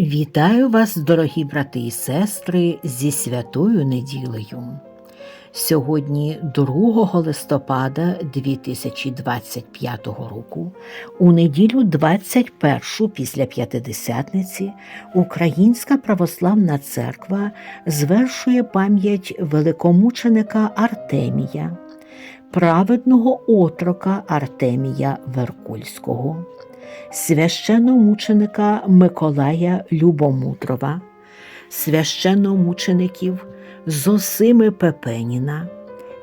Вітаю вас, дорогі брати і сестри, зі святою неділею. Сьогодні, 2 листопада 2025 року, у неділю 21 після П'ятидесятниці, Українська православна церква звершує пам'ять великомученика Артемія, праведного отрока Артемія Веркульського священномученика Миколая Любомудрова, священномучеників Зосими Пепеніна,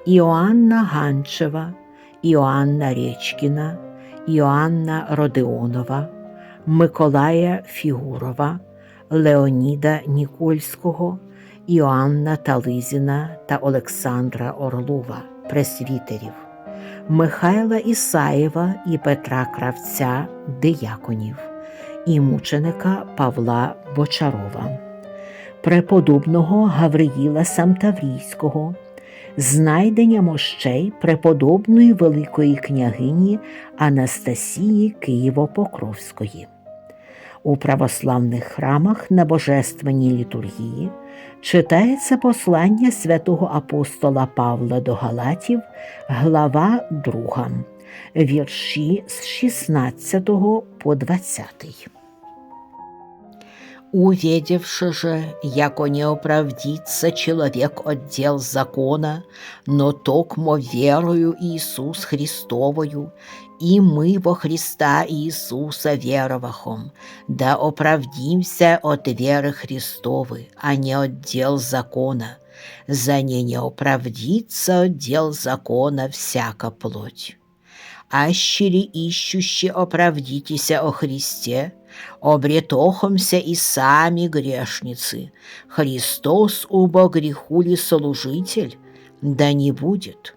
Іоанна Ганчева, Іоанна Рєчкіна, Іоанна Родеонова, Миколая Фігурова, Леоніда Нікольського, Іоанна Тализіна та Олександра Орлова, пресвітерів. Михайла Ісаєва і Петра Кравця дияконів, і мученика Павла Бочарова, преподобного Гавриїла Самтаврійського, знайдення мощей преподобної Великої княгині Анастасії Києво-Покровської. У православних храмах на божественній літургії читається послання святого апостола Павла до Галатів, глава 2, вірші з 16 по 20. Увидевши же, яко не оправдится человек от дел закона, но токмо верою Иисус Христовою, и мы во Христа Иисуса веровахом, да оправдимся от веры Христовы, а не от дел закона, за не не оправдится от дел закона всяка плоть. Ащери ищущие оправдитеся о Христе, обретохомся и сами грешницы. Христос убо греху ли служитель? Да не будет.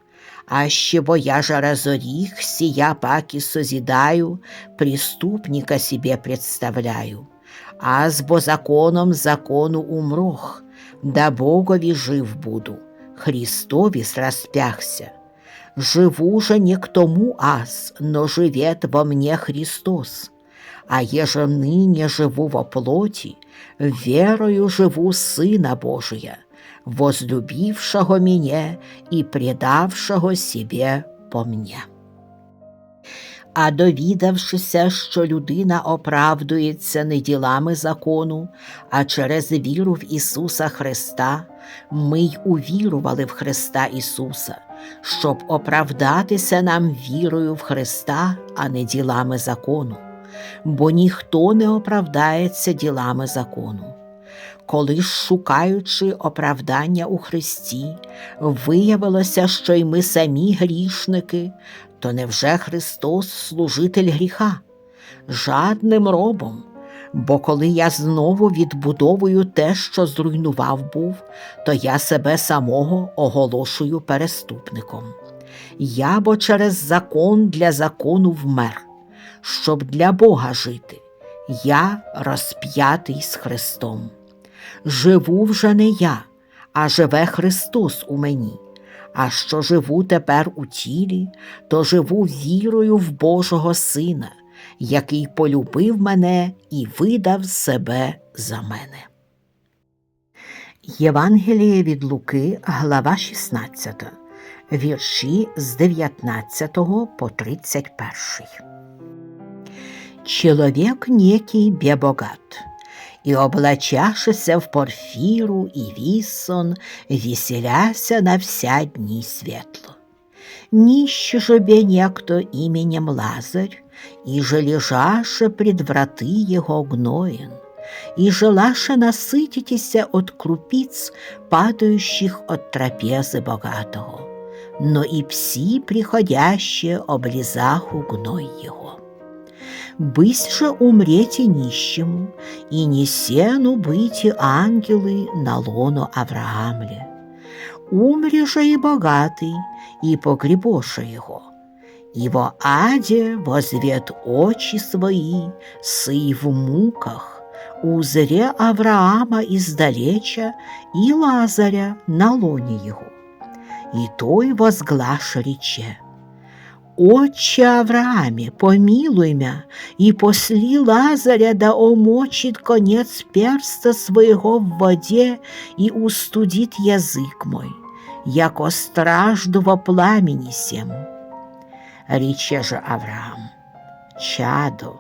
Бо я же разорих, сия паки созидаю, преступника себе представляю. Аз бо законом закону умрох, да Богові жив буду, Христові распяхся. Живу же не к тому аз, но живет во мне Христос. А еже ныне живу во плоти, верою живу Сына Божия, возлюбившего меня и предавшего себе по мне. А довідавшися, що людина оправдується не ділами закону, а через віру в Ісуса Христа, ми й увірували в Христа Ісуса, щоб оправдатися нам вірою в Христа, а не ділами закону, бо ніхто не оправдається ділами закону. Коли шукаючи оправдання у Христі, виявилося, що й ми самі грішники, то невже Христос служитель гріха, жадним робом? Бо коли я знову відбудовую те, що зруйнував був, то я себе самого оголошую переступником. Я бо через закон для закону вмер, щоб для Бога жити, я розп'ятий з Христом. Живу вже не я, а живе Христос у мені. А що живу тепер у тілі, то живу вірою в Божого Сина, який полюбив мене і видав себе за мене. Євангеліє від Луки, глава 16, вірші з 19 по 31. Чоловік некий бебогат, и облачашися в порфіру і вісон, веселяся на вся дні світло. Ніще же бе некто именем Лазарь, и же лежаше пред враты его гноен, и желаше насытитеся от крупиц, падающих от трапезы богатого, но и пси, приходящие, облизаху гной его. Бысь же умрете нищему, и не сену быти ангелы на лоно Авраамле. Умри же и богатый, и погребоша его. Во аде возвет очи свои, сы в муках, узре Авраама издалеча и Лазаря на лоне его. И той возглаш рече, Отче Аврааме, помилуй мя, и посли Лазаря да омочит конец перста своего в воде и устудит язык мой, яко стражду во пламени сем. Рече же Авраам, чадо,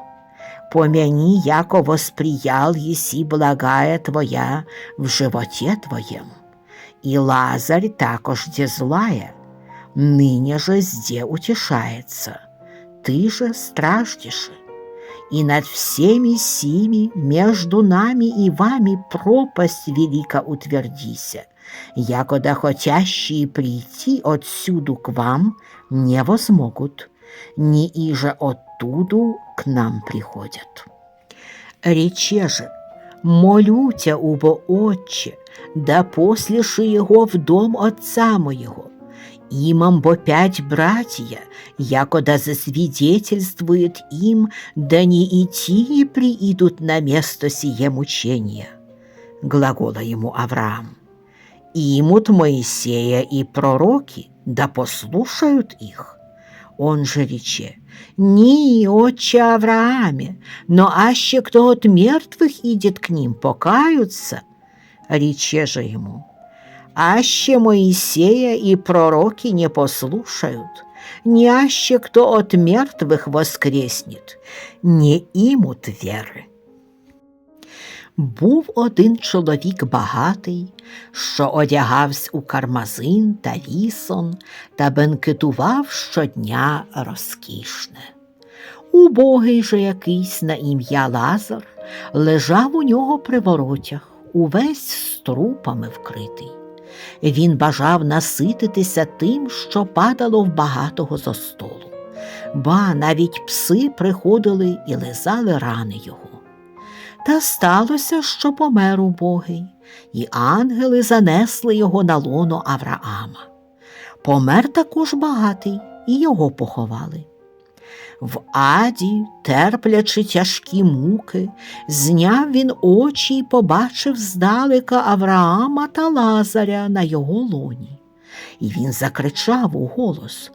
помяни, яко восприял еси благая твоя в животе твоем, и Лазарь також де злая, ныне же зде утешается, ты же страждешь. И над всеми сими между нами и вами пропасть велика утвердися, якода хотящие прийти отсюду к вам не возмогут, ни иже оттуду к нам приходят. Рече же, молю тя, убо Отче, да послеши его в дом отца моего, имам бо пять братья, якода засвидетельствует им, да не идти и приидут на место сие мучения. Глагола ему Авраам. Имут Моисея и пророки, да послушают их. Он же рече, «Ни, отче Аврааме, но аще кто от мертвых идет к ним, покаются». Рече же ему, аще Моисея и пророки не послушают, не аще кто от мертвых воскреснет, не имут віри. Був один чоловік багатий, що одягався у кармазин та вісон та бенкетував щодня розкішне. Убогий же якийсь на ім'я Лазар лежав у нього при воротях, увесь струпами вкритий. Він бажав насититися тим, що падало в багатого зо столу. Ба навіть пси приходили і лизали рани його. Та сталося, що помер убогий, і ангели занесли його на лоно Авраама. Помер також багатий, і його поховали. В аді, терплячи тяжкі муки, зняв він очі й побачив здалека Авраама та Лазаря на його лоні. І він закричав у голос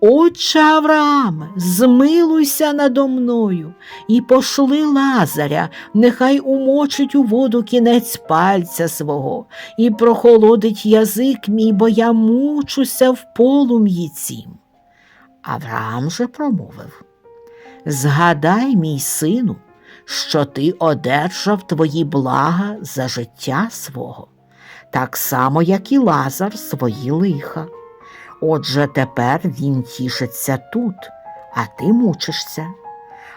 Отче Аврааме, змилуйся надо мною і пошли Лазаря, нехай умочить у воду кінець пальця свого і прохолодить язик мій, бо я мучуся в полум'ї цім. Авраам же промовив Згадай, мій сину, що ти одержав твої блага за життя свого, так само, як і Лазар свої лиха. Отже, тепер він тішиться тут, а ти мучишся.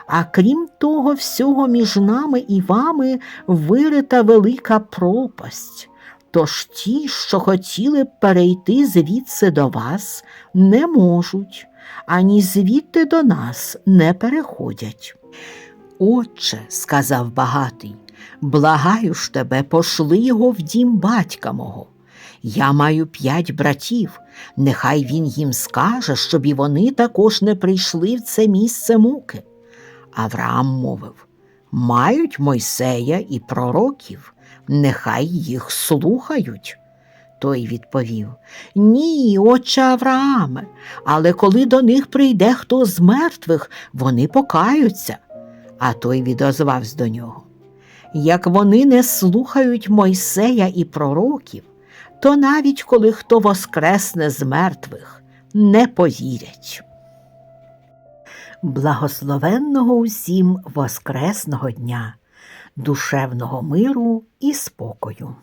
А крім того, всього між нами і вами вирита велика пропасть. Тож ті, що хотіли перейти звідси до вас, не можуть, ані звідти до нас не переходять. Отче, сказав багатий, благаю ж тебе, пошли його в дім батька мого. Я маю п'ять братів, нехай він їм скаже, щоб і вони також не прийшли в це місце муки. Авраам мовив Мають Мойсея і пророків, нехай їх слухають. Той відповів Ні, отче Аврааме, але коли до них прийде хто з мертвих, вони покаються. А той відозвався до нього. Як вони не слухають Мойсея і пророків, то навіть коли хто воскресне з мертвих, не повірять. Благословенного усім Воскресного дня, душевного миру і спокою.